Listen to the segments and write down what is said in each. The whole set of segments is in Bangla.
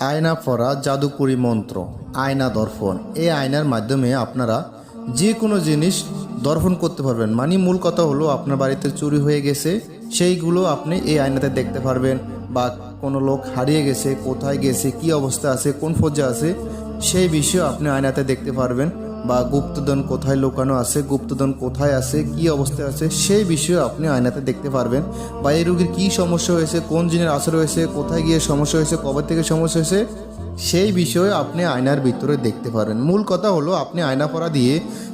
আয়না পড়া জাদুকরি মন্ত্র, আয়না দর্পণ। এই আয়নার মাধ্যমে আপনারা যে কোনো জিনিস দর্পণ করতে পারবেন। মানে মূল কথা হলো আপনার বাড়িতে চুরি হয়ে গেছে, সেইগুলো আপনি এই আয়নাতে দেখতে পারবেন বা কোনো লোক হারিয়ে গেছে, কোথায় গেছে, কি অবস্থা আছে, কোন পর্যায়ে আছে, সেই বিষয়ে আপনি আয়নাতে দেখতে পারবেন। বা গুপ্তধন কোথায় লুকানো আছে, গুপ্তধন কোথায় আছে, কি অবস্থায় আছে, সেই বিষয়ে আপনি আয়নাতে দেখতে পারবেন। বা এই রোগীর কী সমস্যা হয়েছে, কোন জিনের আসর হয়েছে, কোথায় গিয়ে সমস্যা হয়েছে, কবে থেকে সমস্যা হয়েছে, সেই বিষয়ে আপনি আয়নার ভিতরে দেখতে পারবেন। মূল কথা হলো, আপনি আয়না পড়া দিয়ে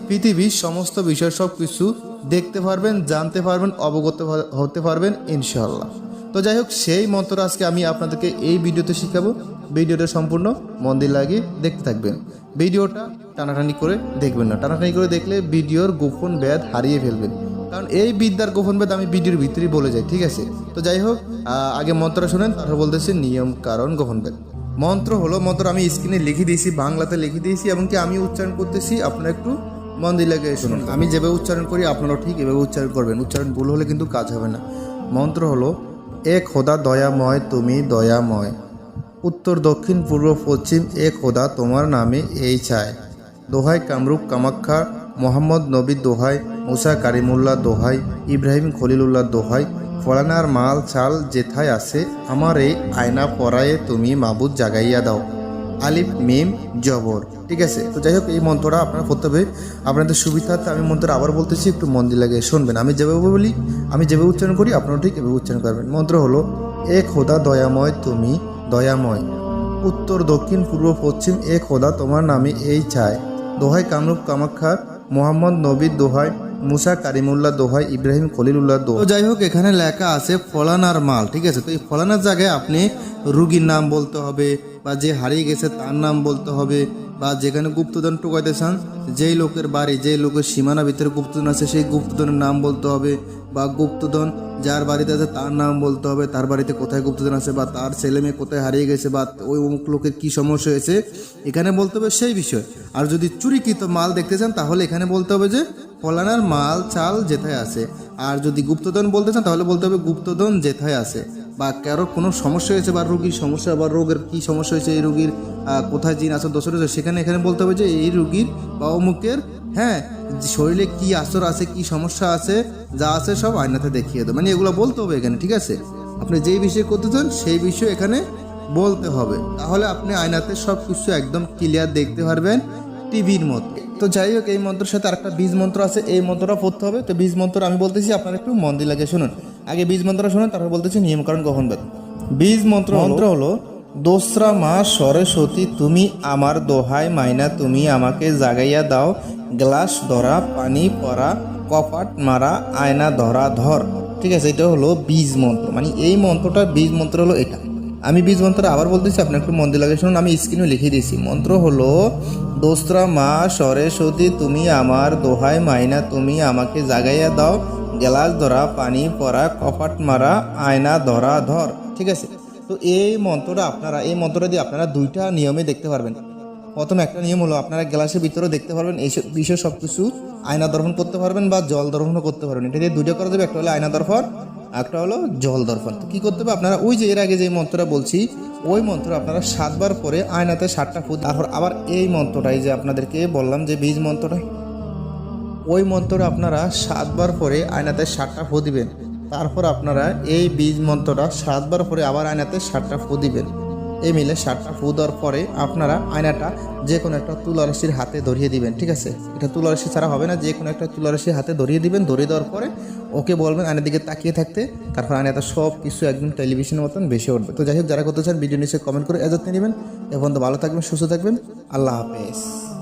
পৃথিবীর সমস্ত বিষয় সব কিছু দেখতে পারবেন, জানতে পারবেন, অবগত হতে পারবেন ইনশাল্লাহ তো যাই হোক, সেই মন্ত্র আজকে আমি আপনাদেরকে এই ভিডিওতে শিখাবো। ভিডিওটা সম্পূর্ণ মন দিয়ে লাগিয়ে দেখতে থাকবেন। ভিডিওটা টানাটানি করে দেখবেন না। টানাটানি করে দেখলে ভিডিওর গোপন ব্যাধ হারিয়ে ফেলবেন। কারণ এই বিদ্যার গোপন ব্যাধ আমি ভিডিওর ভিতরেই বলে যাই, ঠিক আছে? তো যাই হোক আগে মন্ত্রটা শোনেন, তারপর বলতেছি নিয়ম, কারণ, গোপন ব্যাধ। মন্ত্র হলো, মন্ত্র আমি স্ক্রিনে লিখে দিয়েছি, বাংলাতে লিখে দিয়েছি এমনকি আমি উচ্চারণ করতেছি, আপনারা একটু মন দিয়ে লাগে শুনুন। আমি যেভাবে উচ্চারণ করি, আপনারাও ঠিক এভাবে উচ্চারণ করবেন। উচ্চারণ ভুল হলে কিন্তু কাজ হবে না। মন্ত্র হলো এ খোদা দয়াময়, তুমি দয়াময়। উত্তর, দক্ষিণ, পূর্ব, পশ্চিম, এ খোদা তোমার নামে এই চায়। দোহাই কামরূপ, কামাখ্যা, মোহাম্মদ নবী দোহাই, মুসা কারিমুল্লাহ দোহাই, ইব্রাহিম খলিলুল্লাহ দোহাই, ফলানার মাল, চাল যেথায় আছে, আমার এই আয়না পরায়ে তুমি মাবুদ জাগাইয়া দাও। আলিফ, মিম, জবর। ঠিক আছে? তো যাই হোক, এই মন্ত্রটা আপনারা পড়তে হবে। আপনাদের সুবিধার্থে আমি মন্ত্রটা আবার বলতেছি, একটু মন দিয়ে লাগে শুনবেন। আমি যেভাবে বলি, আমি যেভাবে উচ্চারণ করি আপনারা ঠিক এভাবে উচ্চারণ করবেন। মন্ত্র হলো, এ খোদা দয়াময় তুমি, দয়াময়। উত্তর, দক্ষিণ, পূর্ব, পশ্চিম, এ খোদা তোমার নামে এই চায় দোহাই কামরূপ, কামাখ্যা, মোহাম্মদ নবীর দোহাই মুসা কারিমুল্লাহ দোহাই, ইব্রাহিম খলিলুল্লাহ তো যাই হোক, এখানে লেখা আছে ফলানার মাল, ঠিক আছে? তো এই ফলানার জায়গায় আপনি রুগীর নাম বলতে হবে বা যে হারিয়ে গেছে তার নাম বলতে হবে। বা যেখানে গুপ্তধন টুকাইতে চান, যেই লোকের বাড়ি, যেই লোকের সীমানা ভিতরে গুপ্তধন আছে, সেই গুপ্তধনের নাম বলতে হবে বা গুপ্তধন যার বাড়িতে আছে তার নাম বলতে হবে, তার বাড়িতে কোথায় গুপ্তধন আছে বা তার ছেলে মেয়ে কোথায় হারিয়ে গেছে বা ওই অমুক লোকের কী সমস্যা হয়েছে, এখানে বলতে হবে সেই বিষয়। আর যদি চুরিকৃত মাল দেখতে চান, তাহলে এখানে বলতে হবে যে ফলানার মাল, চাল যেথায় আছে। আর যদি গুপ্তধন বলতে চান, তাহলে বলতে হবে গুপ্তধন যেথায় আছে। বা কারও কোনো সমস্যা হয়েছে বা রোগীর সমস্যা বা রোগের কি সমস্যা হয়েছে, এই রোগীর কোথায় জিন আসর দোষর হয়েছে, সেখানে এখানে বলতে হবে যে এই রোগীর বা অমুকের হ্যাঁ শরীরে কি আসর আছে, কি সমস্যা আছে, যা আছে সব আয়নাতে দেখিয়ে দেবে। মানে এগুলো বলতে হবে এখানে, ঠিক আছে? আপনি যেই বিষয়ে করতে চান, সেই বিষয়ে এখানে বলতে হবে। তাহলে আপনি আয়নাতে সব কিছু একদম ক্লিয়ার দেখতে পারবেন টিভির মতো। তো যাই হোক, এই মন্ত্রের সাথে আরেকটা বীজ মন্ত্র আছে, এই মন্ত্রটা পড়তে হবে। তো বীজ মন্ত্র আমি বলতেছি, আপনারা একটু মন দিয়ে লাগে শুনুন। আগে বীজ মন্ত্রটা শুনুন তারপর বলতেছি নিয়মকরণ কখন বেদ। বীজ মন্ত্র মন্ত্র হলো দোসরা মা সরস্বতী তুমি আমার দোহাই মাইনা তুমি আমাকে জাগাইয়া দাও গ্লাস ধরা পানি পরা কপাট মারা আয়না ধরা ধর। ঠিক আছে এটা হলো বীজ মন্ত্র। মানে এই মন্ত্রটা বীজ মন্ত্র হলো এটা। আমি বীজ মন্ত্র আবার বলতেছি আপনি একটু মন দিয়ে লাগে শুনুন আমি স্ক্রিনে লিখে দিয়েছি। মন্ত্র হলো দোসরা মা সরস্বতী তুমি আমার দোহাই মাইনা তুমি আমাকে জাগাইয়া দাও গ্লাস ধরা, পানি পরা, কপাট মারা, আয়না ধরা, ধর, ঠিক আছে? তো এই মন্ত্রটা আপনারা, এই মন্ত্রটা দিয়ে আপনারা দুইটা নিয়মে দেখতে পারবেন। প্রথম একটা নিয়ম হলো আপনারা গ্লাসের ভিতরে দেখতে পারবেন এই বিষয় সব কিছু আয়না দর্পণ করতে পারবেন বা জল দর্পণও করতে পারবেন। এটা দিয়ে দুইটা করা যাবে, একটা হলো আয়না দর্পণ একটা হলো জল দর্পণ। তো কী করতে হবে? আপনারা ওই যে এর আগে যে মন্ত্রটা বলছি, ওই মন্ত্র আপনারা সাতবার পরে আয়নাতে সাতটা ফুট, তারপর আবার এই মন্ত্রটাই যে আপনাদেরকে বললাম যে বীজ মন্ত্রটা। ওই মন্ত্রটা আপনারা সাতবার পরে আয়নাতে সাতটা ফু দিবেন। তারপর আপনারা এই বীজ মন্ত্রটা সাতবার পরে আবার আয়নাতে সাতটা ফু দিবেন। এই মিলে সাতটা ফু দেওয়ার পরে আপনারা আয়নাটা যে কোনো একটা তুলারাশির হাতে ধরিয়ে দিবেন, ঠিক আছে? এটা তুলারাশি ছাড়া হবে না যে কোনো একটা তুলারাশির হাতে ধরিয়ে দিবেন, ধরিয়ে দেওয়ার পরে ওকে বলবেন আয়নার দিকে তাকিয়ে থাকতে। তারপর আয়নাটা সব কিছু একদম টেলিভিশনের মতন বেশি উঠবে। তো যাই হোক, যারা করতে চান, ভিডিও নিচে কমেন্ট করে এজাতে নেবেন। এবং ভালো থাকবেন, সুস্থ থাকবেন। আল্লাহ হাফেজ।